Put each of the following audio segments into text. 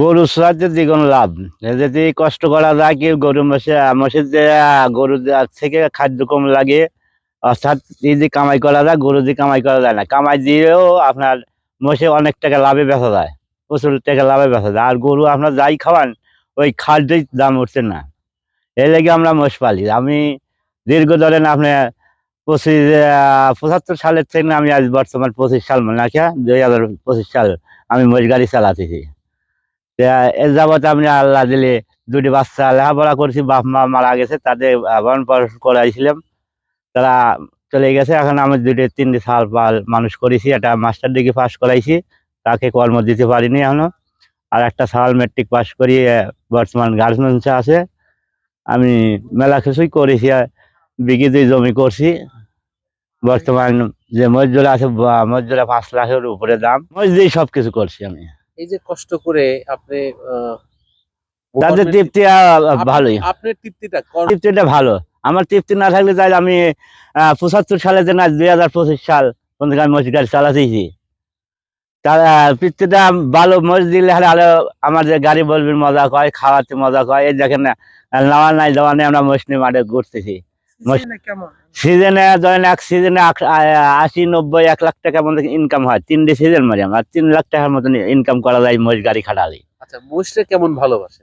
গরু চড়াতে দ্বিগুণ লাভ যদি কষ্ট করা যায় কি গরু মশে, মশের যে গরু থেকে খাদ্য কম লাগে, অর্থাৎ এই যে কামাই করা যায়, গরু দিয়ে কামাই করা যায় না। কামাই দিয়েও আপনার মশে অনেক টাকা লাভে বেচা যায় প্রচুর টাকা লাভে বেচা যায় আর গরু আপনার যাই খাওয়ান, ওই খাদ্যই দাম উঠছে না। এই লেগে আমরা মোষ পালি। আমি দীর্ঘ ধরেন আপনি পঁচিশ পঁচাত্তর সালের থেকে আমি আজ বর্তমান পঁচিশ সাল মনে রাখা দুই হাজার পঁচিশ সাল আমি মোষ গাড়ি চালাতেছি। যাবত আমি আল্লাহ দিলে দুটি বাচ্চা লেখাপড়া করছি বাপ মা মারা গেছে তাদের ভরণ পোষণ করাইছিলাম তারা চলে গেছে এখন আমি দুটি তিনটি সাল পাল মানুষ করেছি একটা মাস্টার ডিগ্রি পাস করাইছি তাকে কর্ম দিতে পারিনি এখনও। আর একটা সাল মেট্রিক পাস করি আহ, বর্তমান গার্মেন্টসে আছে। আমি মেলা কিছুই করেছি বিঘি দুই জমি করছি। বর্তমান যে মজুরা আছে মজুরা পাঁচ লাখের উপরে দাম মজুরি সব কিছু করছি আমি। এই যে কষ্ট করে আপনি তাদের গভর্নমেন্ট- তৃপ্তি ভালোই। আপনার তৃপ্তিটা তৃপ্তিটা ভালো। আমার তৃপ্তি না থাকলে তাই আমি পঁচাত্তর সালে যে না দুই হাজার পঁচিশ সাল পর্যন্ত আমি মসজিদ গাড়ি চালাতেছি। তার তৃপ্তিটা ভালো মসজিদ দিলে হলে আরও আমার যে গাড়ি বলবি মজা কয় খাওয়াতে মজা কয় এই দেখেন না নাওয়া নাই দেওয়া নেই আমরা মসজিদ মাঠে ঘুরতেছি। সিজনে ধরেন এক সিজনে আশি নব্বই এক লাখ টাকার মতো ইনকাম হয়। তিনটে সিজন মারি আমার। তিন লাখ টাকার মতন ইনকাম করা যায় মহিষ গাড়ি খাটালে। আচ্ছা কেমন ভালোবাসে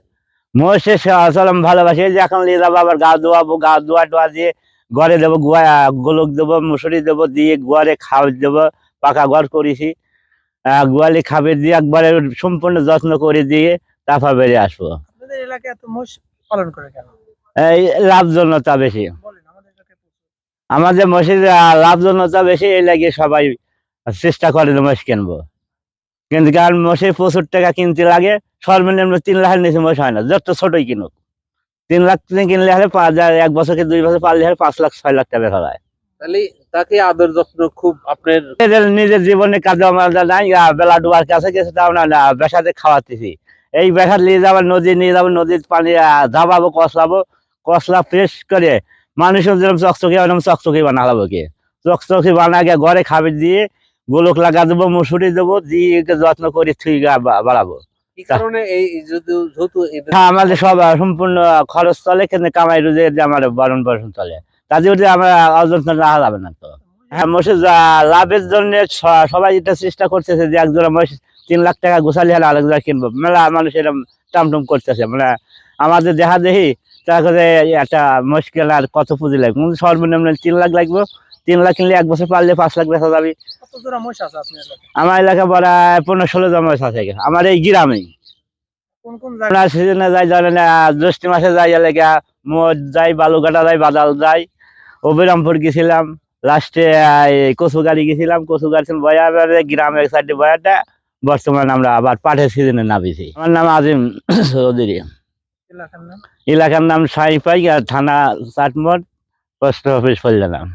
মহিষে আসলাম ভালোবাসি। যে এখন নিয়ে যাব আবার গা ধোয়াবো গা ধোয়া টোয়া দিয়ে ঘরে দেবো গুয়া গোলক দেবো মুসুরি দেবো দিয়ে গোয়ারে খাবার দেবো পাকা ঘর করেছি। গোয়ালি খাবে দিয়ে একবারে সম্পূর্ণ যত্ন করে দিয়ে তারপর বেরিয়ে আসব। এলাকায় এত মোষ পালন করে কেন? এই লাভজনতা বেশি বলেন আমাদের এলাকায় প্রচুর। আমাদের আহ, লাভজনতা বেশি এই লাগে সবাই চেষ্টা করে যে মহিষ কিনবো। কিন্তু কারণ মহিষে প্রচুর টাকা কিনতে লাগে সর্বনিম্ন তিন লাখের নিচে মহিষ হয় না যত ছোটই কিনুক। তিন লাখ থেকে কিনলে হলে পাঁচ হাজার এক বছরকে দুই বছর পারলে হলে পাঁচ লাখ ছয় লাখ টাকা বেচা যায় তাহলে তাকে আদর যত্ন খুব আপনার নিজের নিজের জীবনে কাজে আমার নাই বেলা ডুবার কাছে গেছে তাও না না, বেসাতে খাওয়াতেছি। এই বেসা নিয়ে যাব নদী নিয়ে যাব নদীর পানি আহ, ঝাপাবো কষলাবো কষলা ফ্রেশ করে মানুষের যেরকম চকচকি ওরকম চকচকি বানালাবো কি চকচকি বানা গিয়ে ঘরে খাবে দিয়ে গোলক লাগা দেবো মুসুরি দেবো দিয়ে যত্ন করে থুই গা বাড়াবো। হ্যাঁ আমাদের সব সম্পূর্ণ খরচ চলে কিন্তু কামাই রোজে আমার বরণ বরণ চলে। তাদের যদি আমরা অযত্ন রাখা যাবে না তো। হ্যাঁ মহিষ লাভের জন্য সবাই এটা চেষ্টা করতেছে যে একজোড়া মহিষ তিন লাখ টাকা গোসালি হলে আরেকজোড়া কিনবো। মেলা মানুষ এরকম টামটুম করতেছে। মানে আমাদের দেখা দেখি তারপরে একটা মুশকিল আর কত পুঁজি লাগবে? সর্বনিম্ন তিন লাখ লাগবে। তিন লাখ কিনলে এক বছর পারলে পাঁচ লাখ বেচা যাবে। আমার এলাকা বড় পনেরো ষোলো জন মহিষ আছে। আমার এই গ্রামেই আমরা সিজনে যাই ধরেন জ্যৈষ্ঠ মাসে যাই এলাকা। মোট যাই বালুঘাটা যাই বাদাল যাই। অবিরামপুর গেছিলাম। লাস্টে কচুগাড়ি গেছিলাম। কচুগাড়ি বয়ার গ্রামের সাইডে বয়ারটা বর্তমানে আমরা আবার পাঠের সিজনে নামিছি আমার নাম আজিম চৌধুরী। এলাকার নাম? সাইপাই আর থানা চাটমোট পোস্ট অফিস ফেললাম